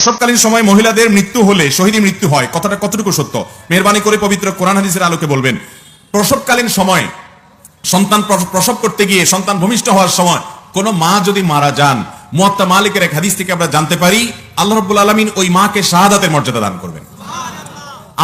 প্রসবকালীন সময় মহিলাদের মৃত্যু হলে শহীদী মৃত্যু হয়। কথাটা কতটুকু সত্য? মেহরবানি করে পবিত্র কোরআন হাদিসের আলোকে বলবেন, প্রসবকালীন সময় সন্তান প্রসব করতে গিয়ে সন্তান ভূমিষ্ঠ হওয়ার সময় কোন মা যদি মারা যান, মুয়াত্তা মালিকের এক হাদিস থেকে আমরা জানতে পারি, আল্লাহ রাব্বুল আলামিন ওই মাকে শাহাদাতের মর্যাদা দান করবেন।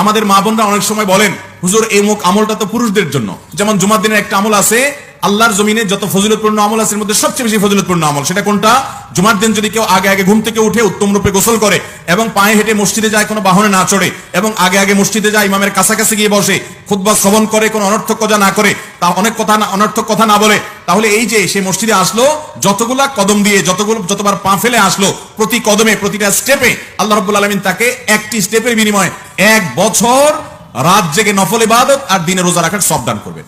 আমাদের মা বোনরা অনেক সময় বলেন, হুজুর, এই মুখ আমলটা তো পুরুষদের জন্য। যেমন জুমার দিনের একটা আমল আছে আল্লাহর জমিনে যত ফজিলতপূর্ণ আমল আছে মধ্যে সবচেয়ে বেশি ফজিলতপূর্ণ আমল। সেটা কোনটা? জুমার দিন যদি কেউ আগে আগে ঘুম থেকে উঠে উত্তম রূপে গোসল করে এবং পায়ে হেঁটে মসজিদে যায়, কোনো বাহনে না চড়ে এবং আগে আগে মসজিদে যায়, ইমামের কাছাকাছি গিয়ে বসে খুতবা শ্রবণ করে, কোনো অনর্থক কথা না করে, তা অনেক কথা না, অনর্থক কথা না বলে, তাহলে এই যে সে মসজিদে আসলো, যতগুলা কদম দিয়ে, যতগুলো, যতবার পা ফেলে আসলো, প্রতি কদমে, প্রতিটা স্টেপে আল্লাহ রাব্বুল আলামিন তাকে একটি স্টেপের বিনিময়ে এক বছর রাত জেগে নফল ইবাদত আর দিনে রোজা রাখার সব দান করবে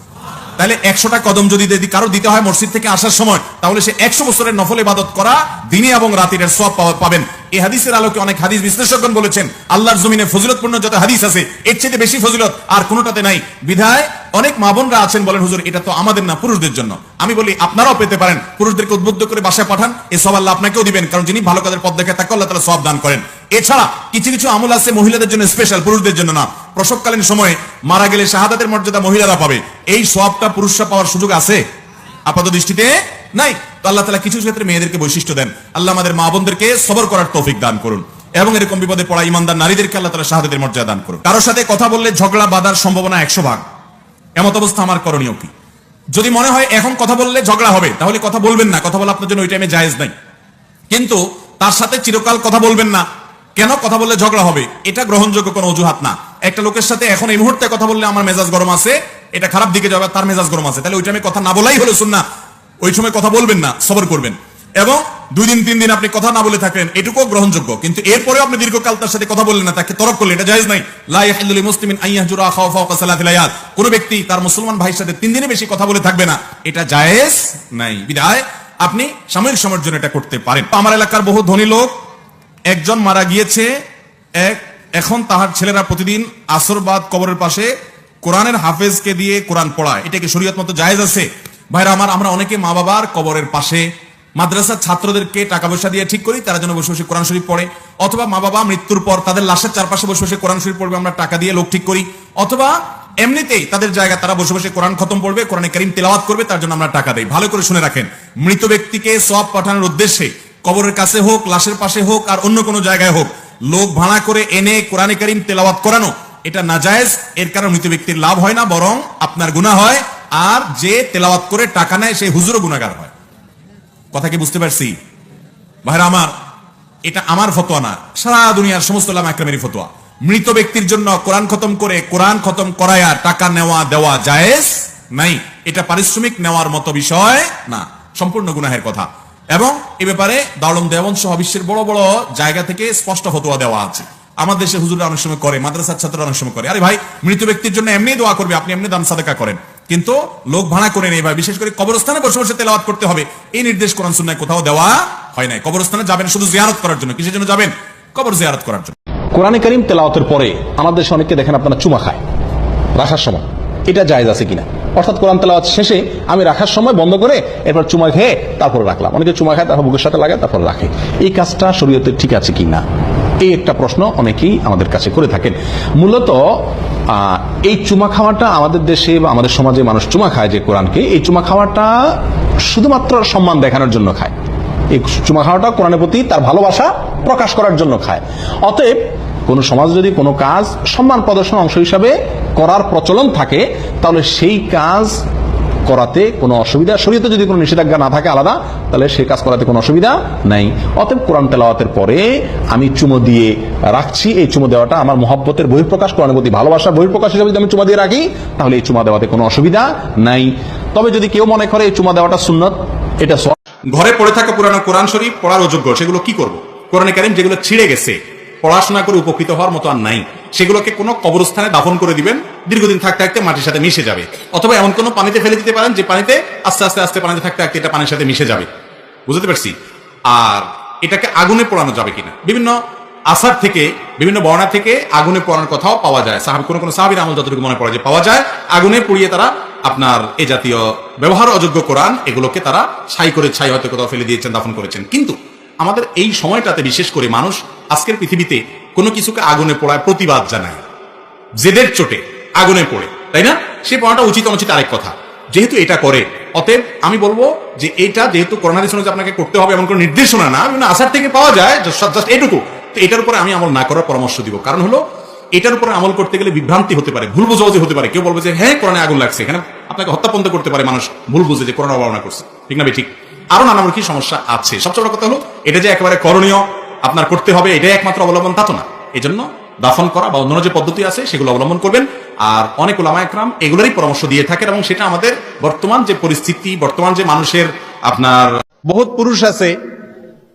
তাহলে একশোটা কদম যদি কারও দিতে হয় মসজিদ থেকে আসার সময়, তাহলে সে একশো বছরের নফল ইবাদত করা দিনে এবং রাতের সব পাবেন। এই হাদিসের আলোকে অনেক হাদিস বিশ্লেষকগণ বলেছেন, আল্লাহর জমিনে ফজিলতপূর্ণ যত হাদিস আছে, এর চেয়ে বেশি ফজিলত আর কোনোটাতে নাই। বিধায় অনেক মা বোনরা আছেন বলেন, হুজুর, এটা তো আমাদের না, পুরুষদের জন্য। আমি বলি, আপনারাও পেতে পারেন। পুরুষদেরকে উদ্বুদ্ধ করে বাসায় পাঠান, এ সব আল্লাহ আপনাকেও দিবেন, কারণ যিনি ভালো কাজের পথ দেখে তাকে আল্লাহ তালা সব দান করেন। এছাড়া কিছু কিছু আমল আছে মহিলাদের জন্য স্পেশাল পুরুষদের জন্য না। প্রসবকালীন সময়ে মারা গেলে শাহাদাতের মর্যাদা মহিলারা পাবে। এই সবটা পুরুষরা পাওয়ার সুযোগ আছে? আপাত দৃষ্টিতে নাই। তো আল্লাহ তালা কিছু ক্ষেত্রে মেয়েদেরকে বৈশিষ্ট্য দেন। আল্লাহ আমাদের মা বোনদেরকে সবর করার তৌফিক দান করুন। এবং এরকম বিপদে পড়া ইমানদার নারীদেরকে আল্লাহ তালা শাহাদাতের মর্যাদা দান করুন। কারোর সাথে কথা বললে ঝগড়া, বাঁধার সম্ভাবনা একশো ভাগ। এমত অবস্থা আমার করণীয় কি? যদি মনে হয় এখন কথা বললে ঝগড়া হবে, তাহলে কথা বলবেন না। কথা বলা আপনার জন্য ওই টাইমে জায়েজ নাই। কিন্তু তার সাথে চিরকাল কথা বলবেন না। কেন কথা বললে ঝগড়া হবে? এটা গ্রহণযোগ্য কোনো অজুহাত না। একটা লোকের সাথে এখন এই মুহূর্তে কথা বললে আমার মেজাজ গরম আছে, এটা খারাপ দিকে যাবে, তার মেজাজ গরম আছে। তাহলে ওই টাইমে কথা না বলাই হলো শুননা ওই সময় কথা বলবেন না, সবর করবেন। এবং দুই দিন, তিন দিন আপনি কথা না বলে থাকেন, এটুকুও গ্রহণযোগ্য। কিন্তু এরপরেও আপনি দীর্ঘকাল তার সাথে কথা বললেন না, তাকে তরক করলেন, এটা জায়েজ নাই। লা ইয়াহিল্লু লিমুসলিমিন আন ইয়াহজুরা আখাহু ফাওকা সালাতিল লায়াল কোন ব্যক্তি তার মুসলমান ভাইয়ের সাথে তিন দিনের বেশি কথা বলে থাকবে না, এটা জায়েজ নাই। বিধায় আপনি সাময়িক সময়ের জন্য এটা করতে পারেন। আমার এলাকার বহু ধনী লোক, একজন মারা গিয়েছে, এক এখন তাহার ছেলেরা প্রতিদিন আসরবাদ কবরের পাশে কোরআনের হাফেজকে দিয়ে কোরআন পড়ায়। এটা কি শরীয়ত মতো জায়েজ আছে। ভাইরা আমার, আমরা অনেকে মা বাবার কবরের পাশে মাদ্রাসার ছাত্রদেরকে টাকা পয়সা দিয়ে ঠিক করি, তারা যেন বসে বসে কোরআন শরীফ পড়ে। অথবা মা বাবা মৃত্যুর পর তাদের লাশের চারপাশে বসে বসে কোরআন শরীফ পড়বে, আমরা টাকা দিয়ে লোক ঠিক করি। অথবা এমনিতেই তাদের জায়গা তারা বসে বসে কোরআন খতম পড়বে, কোরআনে করিম তেলাওয়াত করবে, তার জন্য আমরা টাকা দেই। ভালো করে শুনে রাখেন, মৃত ব্যক্তিকে সব পাঠানোর উদ্দেশ্যে কবরের কাছে হোক, লাশের পাশে হোক, আর অন্য কোনো জায়গায় হোক লোক ভাড়া করে এনে কোরআনে করিম তেলাওয়াত করানো, এটা নাজায়েজ, এর কারণে মৃত ব্যক্তির লাভ হয় না, বরং আপনার গুনাহ হয়, আর যে তেলাওয়াত করে টাকা নেয় সেই হুজুরও গুনাহগার হয়। কথা কি বুঝতে পারছি? ভাইরা আমার, এটা আমার ফতোয়া না, সারা দুনিয়ার সমস্ত লাম একরামেরই ফতোয়া। মৃত ব্যক্তির জন্য কোরআন খতম করে, কোরআন খতম করায়া টাকা নেওয়া দেওয়া জায়েজ নাই, এটা পারিশ্রমিক নেওয়ার মতো বিষয় না, সম্পূর্ণ গুনাহের কথা। এবং এ ব্যাপারে দাউলম দেওয়ান সহ বিশ্বের বড় বড় জায়গা থেকে স্পষ্ট ফতোয়া দেওয়া আছে। আমার দেশে হুজুরা অনেক সময় করে, মাদ্রাসার ছাত্ররা অনেক সময় করে। আরে ভাই, মৃত ব্যক্তির জন্য এমনি দোয়া করবে, আপনি এমনি দান সাদাকা করেন। কিন্তু লোক ভাড়া করে নেই ভাই, বিশেষ করে কবরস্থানে বসে বসে তেলাওয়াত করতে হবে। এই নির্দেশ কোরআন সুন্নায় কোথাও দেওয়া হয় নাই। কবরস্থানে যাবেন শুধু জিয়ারত করার জন্য। কিসের জন্য যাবেন? কবর জিয়ারত করার জন্য। কোরআনে করিম তেলাওয়াতের পরে আমাদের দেশে অনেককে দেখেন আপনারা চুমা খায়। রাখার সময়। এটা জায়েজ আছে কিনা? অর্থাৎ কোরআন তালাওয়াত শেষে আমি রাখার সময় বন্ধ করে এরপর চুমা খেয়ে তারপর রাখলাম। অনেকে চুমা খায়, তারপর বুকের সাথে লাগে, তারপর রাখে। এই কাজটা শরীয়তে ঠিক আছে কি না? এই একটা প্রশ্ন অনেকেই আমাদের কাছে করে থাকেন। মূলত এই চুমা খাওয়াটা আমাদের দেশে বা আমাদের সমাজে মানুষ চুমা খায় যে কোরআনকে। এই চুমা খাওয়াটা শুধুমাত্র সম্মান দেখানোর জন্য খায়। এই চুমা খাওয়াটা কোরআনের প্রতি তার ভালোবাসা প্রকাশ করার জন্য খায়। অতএব কোন সমাজ যদি কোনো কাজ সম্মান প্রদর্শন অংশ হিসাবে করার প্রচলন থাকে, তাহলে সেই কাজ করাতে কোনো অসুবিধা, শরীয়তে যদি কোনো নিষেধাজ্ঞা না থাকে আলাদা, তাহলে সেই কাজ করাতে কোনো অসুবিধা নাই। অতএব কোরআন তেলাওয়াতের পরে আমি চুমো দিয়ে রাখছি। এই চুমো দেওয়াটা আমার মহব্বতের বহিঃপ্রকাশ, কোরআনের প্রতি ভালোবাসার বহিঃপ্রকাশ হিসাবে যদি আমি চুমা দিয়ে রাখি, তাহলে এই চুমা দেওয়াতে কোনো অসুবিধা নাই। তবে যদি কেউ মনে করে এই চুমা দেওয়াটা সুন্নত, এটা ঘরে পড়ে থাকা পুরানো কোরআন শরীফ পড়ার অযোগ্য, সেগুলো কি করব? কোরআনে কারিম যেগুলো ছিঁড়ে গেছে পড়াশোনা করে উপকৃত হওয়ার মতো আর নাই। সেগুলোকে কোনো কবরস্থানে দাফন করে দিবেন, দীর্ঘদিন থাকতে থাকতে মাটির সাথে মিশে যাবে। অথবা এমন কোনো পানিতে ফেলে দিতে পারেন যে পানিতে আস্তে আস্তে আস্তে পানিতে থাকতে থাকতে এটা পানির সাথে মিশে যাবে। বুঝতে পারছি? আর এটাকে আগুনে পোড়ানো যাবে কিনা? বিভিন্ন আসার থেকে, বিভিন্ন বর্ণা থেকে আগুনে পোড়ানোর কথাও পাওয়া যায়। সাহাবি কোনো কোনো সাহাবির আমল যতটুকু মনে পড়ে যে পাওয়া যায়, আগুনে পুড়িয়ে তারা আপনার এ জাতীয় ব্যবহার অযোগ্য কোরআন, এগুলোকে তারা ছাই করে ছাই হয়তো কোথাও ফেলে দিয়েছেন, দাফন করেছেন। কিন্তু আমাদের এই সময়টাতে বিশেষ করে মানুষ আজকের পৃথিবীতে কোনো কিছুকে আগুনে পোড়ায় প্রতিবাদ জানায়। জেদের চোটে আগুনে পড়ে, তাই না? সে পড়াটা উচিত অনুচিত আরেক কথা। যেহেতু এটা করে, অতএব আমি বলব যে এটা যেহেতু করোনা যে আপনাকে করতে হবে এমন কোনো নির্দেশনা না, বিভিন্ন আসার থেকে পাওয়া যায় জাস্ট এটুকু। তো এটার উপরে আমি আমল না করার পরামর্শ দিব। কারণ হলো, এটার উপরে আমল করতে গেলে বিভ্রান্তি হতে পারে, ভুল বোঝাবুঝি হতে পারে। কেউ বলবে যে হ্যাঁ করোনা আগুন লাগছে। এখানে আপনাকে হত্যা পর্যন্ত করতে পারে মানুষ ভুল বুঝে যে করোনা অবমাননা করছে। ঠিক না ঠিক। আরও নানামুখী সমস্যা আছে। সবচেয়ে বড় কথা হলো, এটা যে একেবারে করণীয়, আপনার করতে হবে, এটাই একমাত্র অবলম্বন, তা তো না। এই জন্য দাফন করা বা অন্যান্য যে পদ্ধতি আছে, সেগুলো অবলম্বন করবেন। আর অনেক ওলামা একরাম এগুলোরই পরামর্শ দিয়ে থাকেন এবং সেটা আমাদের বর্তমান যে পরিস্থিতি, বর্তমান যে মানুষের আপনার বহুত পুরুষ আছে,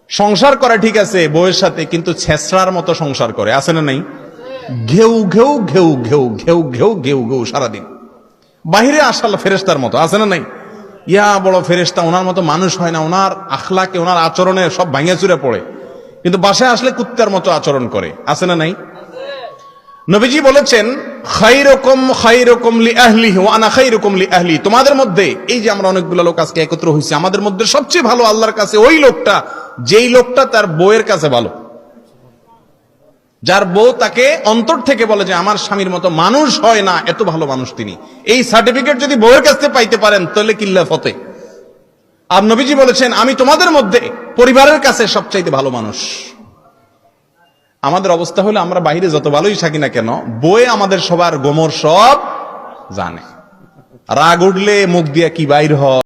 সংসার করা ঠিক আছে বউয়ের সাথে, কিন্তু ছেসরার মতো সংসার করে। আছে না নাই? ঘেউ ঘেউ ঘেউ ঘেউ ঘেউ ঘেউ ঘেউ ঘেউ সারাদিন। বাহিরে আসাল ফেরেস্তার মতো, আছে না নাই? ইয়া বড় ফেরেস্তা ওনার মতো মানুষ হয় না ওনার আখলাকে ওনার আচরণে সব ভাঙে চুরে পড়ে। কিন্তু বাসায় আসলে কুত্তার মতো আচরণ করে, আছে না নাই? নবীজি বলেছেন খাইরকম খাইরকম লি আহলি ওয়ানা খাইরকম লি আহলি তোমাদের মধ্যে, এই যে আমরা অনেকগুলো লোক আজকে একত্র হয়েছি, আমাদের মধ্যে সবচেয়ে ভালো আল্লাহর কাছে ওই লোকটা, যেই লোকটা তার বউয়ের কাছে ভালো। যার বউ তাকে অন্তর থেকে বলে যে, আমার স্বামীর মতো মানুষ হয় না, এত ভালো মানুষ তিনি। এই সার্টিফিকেট যদি বউয়ের কাছ থেকে পাইতে পারেন, তাহলে কিল্লা ফতে। আর নবীজি বলেছেন, আমি তোমাদের মধ্যে পরিবারের কাছে সবচাইতে ভালো মানুষ। আমাদের অবস্থা হলো, আমরা বাইরে যত ভালোই থাকি না কেন বয়ে আমাদের সবার গোমর সব জানে। রাগ উঠলে মুখ দিয়া কি বাইর হয়?